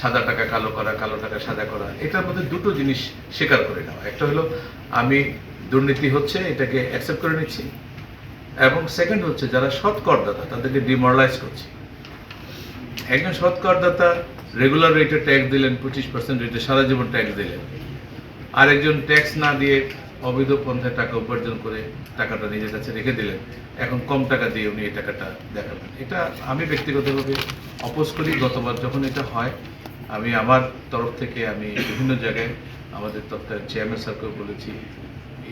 সাদা টাকা, কালো করা, কালো টাকা সাদা করা, এটার মধ্যে দুটো জিনিস স্বীকার করে নেওয়া। একটা হলো, আমি দুর্নীতি হচ্ছে, এটাকে অ্যাকসেপ্ট করে নিচ্ছি। এবং সেকেন্ড হচ্ছে, যারা সৎ করদাতা তাদেরকে ডিমোরালাইজ করছি। একজন সৎ করদাতা রেগুলার রেটে ট্যাক্স দিলেন, পঁচিশ পার্সেন্ট রেটে সারা জীবন ট্যাক্স দিলেন। আরেকজন ট্যাক্স না দিয়ে অবৈধ পন্থায় টাকা উপার্জন করে টাকাটা নিজের কাছে রেখে দিলেন। এখন কম টাকা দিয়ে উনি এই টাকাটা দেখাবেন এটা আমি ব্যক্তিগতভাবে অপোজ করি। গতবার যখন এটা হয় আমি আমার তরফ থেকে আমি বিভিন্ন জায়গায় আমাদের তত্ত্বায়ন চেয়ারম্যান স্যারকেও বলেছি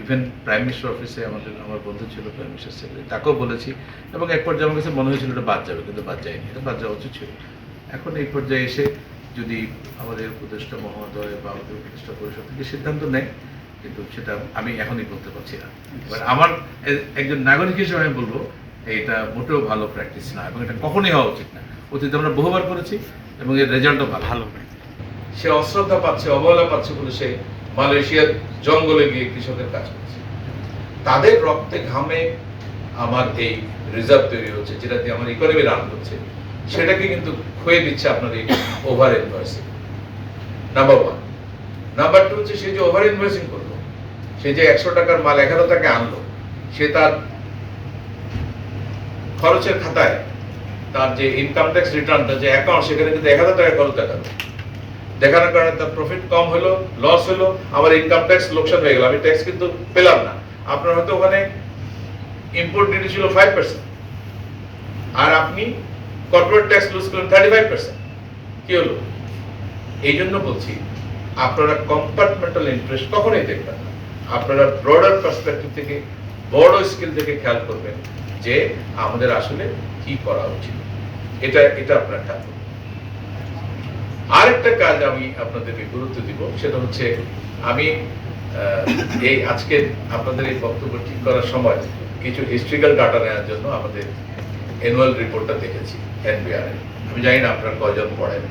ইভেন প্রাইম মিনিস্টার অফিসে আমাদের, আমার বন্ধু ছিল প্রাইম মিনিস্টার সেক্রেটারি তাকেও বলেছি, এবং এক পর্যায়ে আমার কাছে মনে হয়েছিল এটা বাদ যাবে, কিন্তু বাদ যায়নি, এটা বাদ যাওয়া উচিত ছিল। এখন এই পর্যায়ে এসে যদি আমাদের উপদেষ্টা মহোদয় বা আমাদের উপদেষ্টা পরিষদ থেকে সিদ্ধান্ত নেয়, কিন্তু সেটা আমি এখনই বলতে পারছি না। এবার আমার একজন নাগরিক হিসেবে আমি বলব, এটা মোটেও ভালো প্র্যাকটিস না, এবং এটা কখনোই হওয়া উচিত না। অতীতে আমরা বহুবার করেছি এবং এর রেজাল্টও ভালো সে অশ্রদ্ধা পাচ্ছে, অবহেলা পাচ্ছে বলে সে মালয়েশিয়ার জঙ্গলে গিয়ে কৃষকের কাজ করছে। তাদের রক্তে ঘামে আমার এই রিজার্ভ তৈরি হচ্ছে, যেটা দিয়ে আমার ইকোনমি রান করছে। সেটাকে কিন্তু খুয়ে দিচ্ছে আপনার এই over invoicing number one number two হচ্ছে সে যে ওভার ইনভয়েসিং করল, সে যে একশো টাকার মাল এগারো টাকা আনলো, সে তার খরচের খাতায় তার যে ইনকাম ট্যাক্স রিটার্নটা যে অ্যাকাউন্ট সেখানে কিন্তু এক হাজার টাকা খরচ দেখাল। দেখানোর কারণে তার প্রফিট কম হলো লস হলো, আমার ইনকাম ট্যাক্স লোকসান হয়ে গেল। আমি ট্যাক্স কিন্তু পেলাম না। আপনার হয়তো ওখানে ইম্পোর্ট ডিউটি ছিল ফাইভ পার্সেন্ট আর আপনি কর্পোরেট ট্যাক্স লুজ করলেন থার্টি ফাইভ পার্সেন্ট কি হলো? এই জন্য বলছি, আপনারা কম্পার্টমেন্টাল ইন্টারেস্ট কখনোই দেখবেন না। আপনারা ব্রডার পার্সপেক্টিভ থেকে বড় স্কেল থেকে খেয়াল করবেন যে আমাদের আসলে কি করা উচিত। এটা এটা আপনারা করবেন আরেকটা কাজ আমি আপনাদেরকে গুরুত্ব দিব, সেটা হচ্ছে আমি এই আজকে আপনাদের এই বক্তব্য ঠিক করার সময় কিছু হিস্ট্রিক্যাল ডাটা নেওয়ার জন্য আমাদের অ্যানুয়াল রিপোর্টটা দেখেছি এনবিআর আমি জানি না আপনারা কয়জন পড়েন।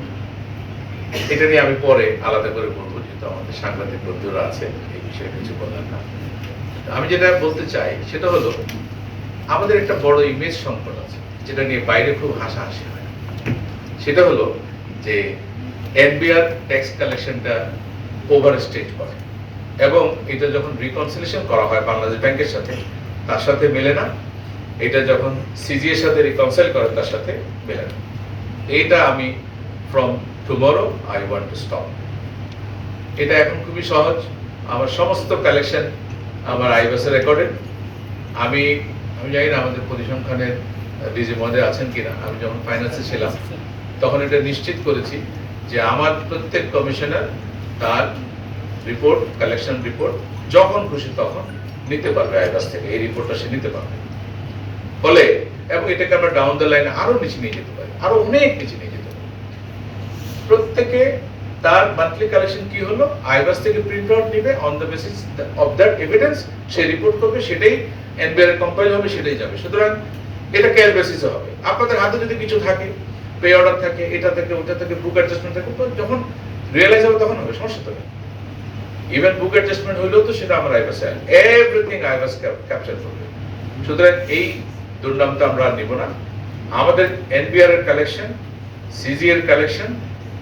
এটা নিয়ে আমি পরে আলাদা করে বলব, যেহেতু আমাদের সাংবাদিক বন্ধুরা আছে, এই বিষয়ে কিছু বলার না। আমি যেটা বলতে চাই, সেটা হলো আমাদের একটা বড় ইমেজ সংকট আছে, যেটা নিয়ে বাইরে খুব হাসাহাসি হয়। সেটা হলো যে এনবিআর ট্যাক্স কালেকশনটা ওভার স্টেট করে এবং এটা যখন রিকনসিলেশন করা হয় বাংলাদেশ ব্যাংকের সাথে, তার সাথে মেলে না। এটা যখন সিজি এর সাথে রিকনসাইল করে, তার সাথে মেলে না। এইটা আমি from tomorrow I want to stop এটা এখন খুবই সহজ। আমার সমস্ত কালেকশন আমার আইবাসে রেকর্ডেড আমি আমি জানি না আমাদের পরিসংখ্যানের ডিজি মধ্যে আছেন কিনা। আমি যখন ফাইন্যান্সে ছিলাম, তখন এটা নিশ্চিত করেছি যে আমার প্রত্যেক কমিশনার তার রিপোর্ট কালেকশন রিপোর্ট যখন খুশি তখন নিতে পারবে আইবাস থেকে। এই রিপোর্টটা সে নিতে পারবে। ফলে, এবং এটাকে আমরা ডাউন দ্য লাইনে আরও নিচে নিয়ে যেতে পারি, আরও অনেক নিচে নিয়ে যেতে পারি। প্রত্যেকে তার মান্থলি কালেকশন কি হলো? আইবাস থেকে প্রিন্ট আউট নিবে on the basis of that evidence say report করবে, সেটাই এনবিআর কম্পাইল হবে, সেটাই যাবে। সুতরাং এটা ক্যাশ বেসিসে হবে। আপনাদের হাতে যদি কিছু থাকে পে অর্ডার থাকে, এটা থেকে, ওটা থেকে বুক অ্যাডজাস্টমেন্ট থাকে, তো যখন রিয়েলাইজ হবে, তখন হবে, সমস্যা তো ইভেন বুক অ্যাডজাস্টমেন্ট হইলেও তো সেটা আমার আইবাসে এভরিথিং আইবাস ক্যাপচার করবে। সুতরাং এই দুর্নামটা আমরা নিব না। আমাদের এনবিআর এর কালেকশন সিজি এর কালেকশন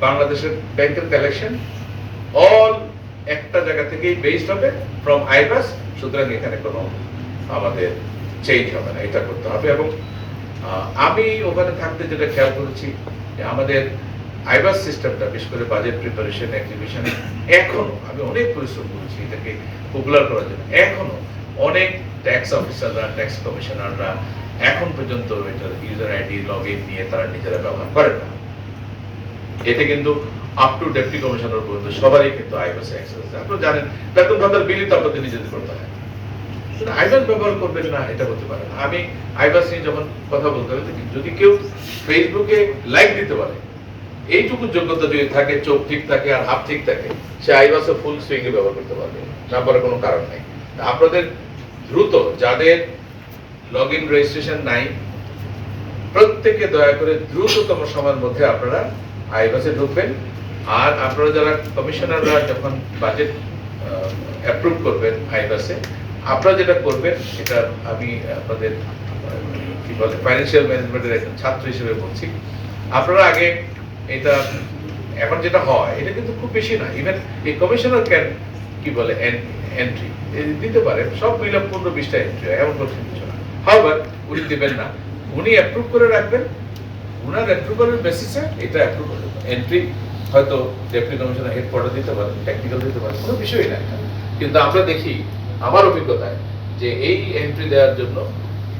বাংলাদেশের ব্যাংকের কালেকশন অল একটা জায়গা থেকেই বেসড হবে ফ্রম আইবাস সুতরাং এখানে কোনো আমাদের চেঞ্জ হবে না, এটা করতে হবে। এবং আমি ওখানে থাকতে যেটা খেয়াল করেছি, যে আমাদের আইবাস সিস্টেমটা বিশেষ করে বাজেট প্রিপারেশন এক্সিবিশন এখনও, আমি অনেক পরিশ্রম করেছি এটাকে পপুলার করার জন্য। এখনও অনেক ট্যাক্স অফিসাররা ট্যাক্স কমিশনাররা এখন পর্যন্ত ইউজার আইডি লগ ইন নিয়ে তারা নিজেরা ব্যবহার করেন না। এতে কিন্তু আপ টু ডেপুটি কমিশনার পর্যন্ত সবারই কিন্তু আইবাস অ্যাক্সেস আপনারা জানেন, বেতন ভাতার বিলই তো আপনাদের নিজেদের করতে হয় আইবাস ব্যবহার করবেন না, এটা আমি আইবাস নিয়ে যখন কথা বলতে হবে যদি কেউ ফেসবুকে লাইক দিতে পারে, এইটুকু যোগ্যতা যদি থাকে, চোখ ঠিক থাকে আর হাত ঠিক থাকে, সে আইবাসে ফুল সুইং এ ব্যবহার করতে পারবে। না পারার কোনো কারণ নেই। আপনাদের দ্রুত, যাদের লগ ইন রেজিস্ট্রেশন নাই, প্রত্যেকে দয়া করে দ্রুততম সময়ের মধ্যে আপনারা আইবাসে ঢুকবেন। আর আপনারা যারা কমিশনাররা যখন বাজেট অ্যাপ্রুভ করবেন আইবাসে আপনারা যেটা করবেন সেটা আমি আপনাদের কি বলে ফাইন্যান্সিয়াল ম্যানেজমেন্টের একজন ছাত্র হিসেবে বলছি। আপনারা আগে এটা, এখন যেটা হয়, এটা কিন্তু খুব বেশি না। ইভেন এই কমিশনার ক্যান কি বলে এন্ট্রি দিতে পারে সব মিলে পনেরো বিশটা এন্ট্রি হয়, এমন কোনো কিছু না। হাওয়ার উনি দেবেন না। উনি অ্যাপ্রুভ করে রাখবেন উনার অ্যাপ্রুভালের বেসিসে এটা অ্যাপ্রুভ এন্ট্রি হয়তো ডেপুটি কমিশনার দিতে পারে টেকনিক্যাল দিতে পারে, কোনো বিষয়ই না কিন্তু আমরা দেখি, আমার অভিজ্ঞতায়, যে এই এন্ট্রি দেওয়ার জন্য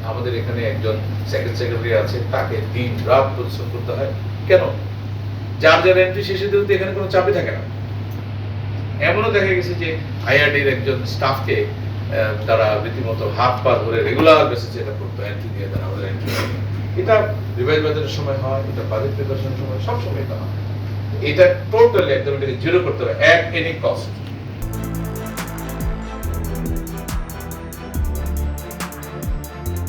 আমাদের এখানে একজন সেক্রেটারি আছে, তাকে দিন রাত পরিশ্রম করতে হয়। কেন? যার যার এন্ট্রি শেষে এখানে কোনো চাপই থাকে না। এমনও দেখা গেছে যে আইআরডির একজন স্টাফকে তারা রীতিমতো হাত পা ধরে রেগুলার বেসিসে এটা করতো এন্ট্রি দিয়ে দেন আমাদের এন্ট্রি এটা রিভাইজ বাজারের সময় হয়, এটা বাজেট প্রিপারেশনের সময় সব সময় এটা হয়। এটা টোটালি একদম জিরো করতে হবে অ্যাট এনি কস্ট